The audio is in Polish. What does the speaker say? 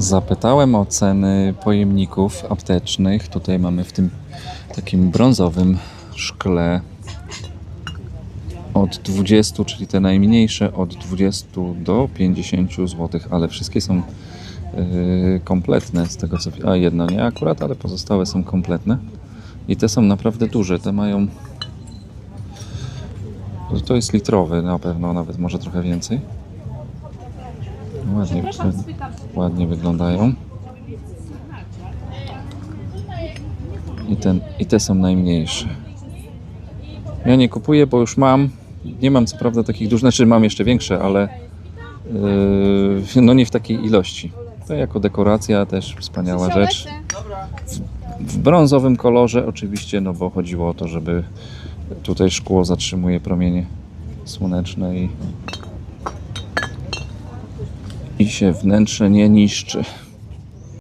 Zapytałem o ceny pojemników aptecznych. Tutaj mamy w tym takim brązowym szkle od 20, czyli te najmniejsze, od 20 do 50 zł, ale wszystkie są yy, kompletne z tego co. A jedno nie akurat, ale pozostałe są kompletne. I te są naprawdę duże. Te mają. To jest litrowy na pewno, nawet może trochę więcej. Ładnie, ładnie wyglądają. I, ten, I te są najmniejsze. Ja nie kupuję, bo już mam. Nie mam co prawda takich dużych, znaczy mam jeszcze większe, ale yy, no nie w takiej ilości. To jako dekoracja też wspaniała rzecz. W brązowym kolorze oczywiście, no bo chodziło o to, żeby tutaj szkło zatrzymuje promienie słoneczne i, się wnętrze nie niszczy.